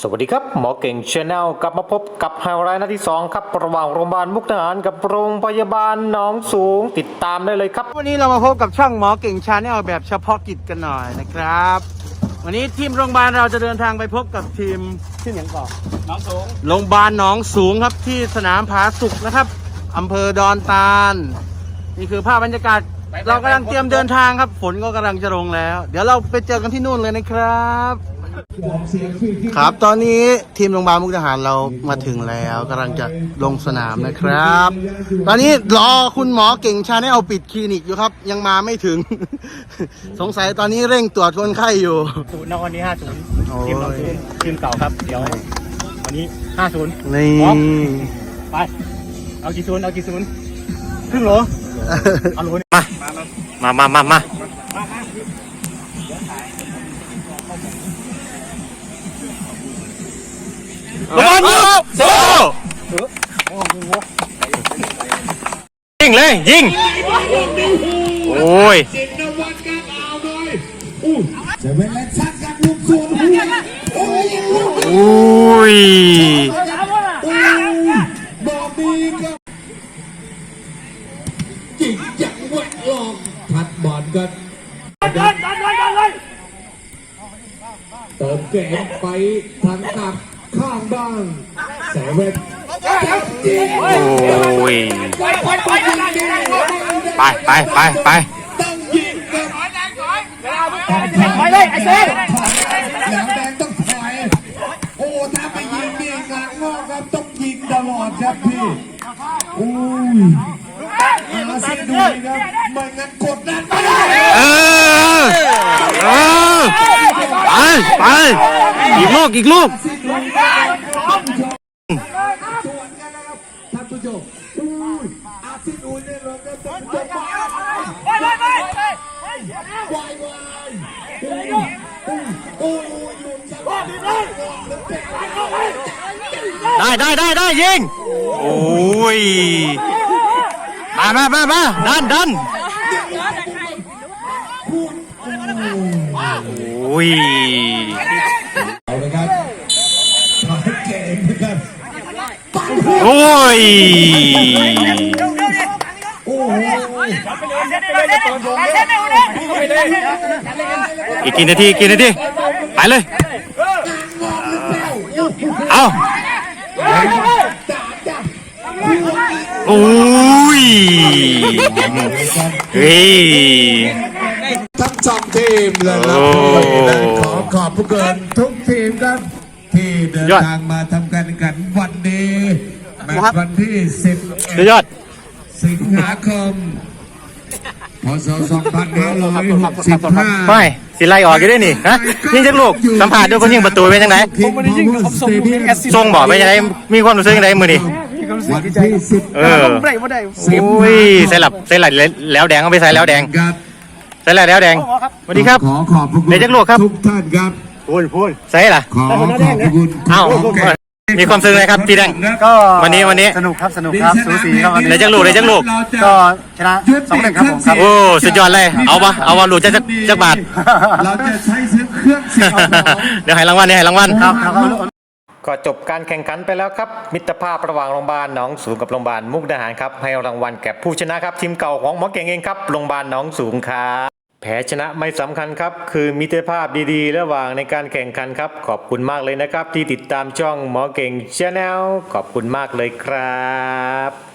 สวัสดีครับ หมอเก่งชาแนลกลับมาพบกับไฮไลท์นัดที่ 2 ครับ ระหว่างโรงพยาบาลมุกดาหารกับโรงพยาบาลหนองสูงติดตามได้เลยครับ วันนี้เรามาพบกับช่องหมอเก่งชาแนลแบบเฉพาะกิจกันหน่อยนะครับ วันนี้ทีมโรงพยาบาลเราจะเดินทางไปพบกับทีมที่ไหนก่อนน้องสูงโรงพยาบาลหนองสูงครับที่สนามผาสุกนะครับอำเภอดอนตาล นี่คือภาพบรรยากาศ เรากำลังเตรียมเดินทางครับ ฝนก็กำลังจะลงแล้ว เดี๋ยวเราไปเจอกันที่นู่นเลยนะครับ ครับ ตอนนี้ทีมโรงพยาบาลมุกดาหารเรามาถึงแล้วกำลังจะลงสนามนะครับ ตอนนี้รอคุณหมอเก่งชาแนลปิดคลินิกอยู่ครับ ยังมาไม่ถึง สงสัยตอนนี้เร่งตรวจคนไข้อยู่ศูนย์นะวันนี้ห้าศูนย์โอ้ยทีมเราศูนย์ทีมเก่าครับ เดี๋ยววันนี้ห้าศูนย์นี่ไป เอากี่ศูนย์เอากี่ศูนย์ครึ่งโหลเอาโหลนี่มามามามา ระวังโซ่ยิงเลยยิง โอ้ยจะเป็นเล่นซัดจากลูกส่วนหัวโอ้ยอุ้ยบอกดีครับจิกจังหวะหลอกพัดบอลกันเติมเกมไปทางตับ ข้างบ้างแสเวนยิงโอ้ยไปไปไปไปต้องยิงครับไปเลยไอ้เซ่แล้วแดงต้องถอยโอ้ถ้าไปยิงนี่งานงอกครับต้องยิงตลอดครับพี่อุ้ยอาเซียนดูดีครับไม่งั้นกดดันไม่ได้เออเออไปไปอีกลูกอีกลูก ท่านผู้ชมอุ้ยอาเซียนดูเนี่ยเราก็ต้องจบไปวายวายอุ้ยอุ้ยโอ้ยหลุดจากได้ได้ได้ได้ยิงโอ้ยมามามามาดันดันโอ้ย เอาเลยครับถอยเกมนะครับ โอ้ยโอ้โหอีกกี่นาทีกี่นาทีไปเลย เอาโอ้ยเฮ้ยทั้งสองทีมเลยครับโอ้ขอขอบผู้เกินทุกทีมครับ ที่เดินยอดทางมาทำการแข่งขันวันนี้ แมตช์วันที่สุดยอด10สิงหาคมพศ2565ไม่สิไล่ออกอยู่ด้วยนี่ฮะยิงจักลูกสัมผัสด้วยคนยิงประตูเป็นยังไงผมไม่ได้ยิงผมส่งลูกแอสซิสต์ทรงบอกเป็นยังไงมีความรู้สึกยังไงมือนี่วันที่10เออโอ้ยใส่หลับใส่หลับแล้วแดงเอาไปใส่แล้วแดงครับใส่แล้วแล้วแดงสวัสดีครับขอขอบพระคุณเดี๋ยวจักรลูกครับทุกท่านครับพูนพูนใส่ล่ะขอขอบพระคุณเอ้าทุกท่าน มีความซึ้งเลยครับพี่แดง ก็วันนี้วันนี้ สนุกครับสนุกครับสูสีครับวันเดี๋นี้ยวจักลูกเดี๋ยวจักลูก ก็ชนะสองหนึ่งครับผมครับ โอ้สุดยอดเลยเอาวะเอาวะลูกจะจักจักบาท เราจะใช้ซื้อเครื่องเสียง เดี๋ยวให้รางวัลเดี๋ยวให้รางวัล ครับครับ ก็จบการแข่งขันไปแล้วครับ มิตรภาพระหว่างโรงพยาบาลหนองสูงกับโรงพยาบาลมุกดาหารครับให้รางวัลแก่ผู้ชนะครับทีมเก่าของหมอเก่งเองครับโรงพยาบาลหนองสูงครับ แพ้ชนะไม่สำคัญครับ คือมิตรภาพดีๆ ระหว่างในการแข่งขันครับ ขอบคุณมากเลยนะครับ ที่ติดตามช่องหมอเก่งชาแนลขอบคุณมากเลยครับ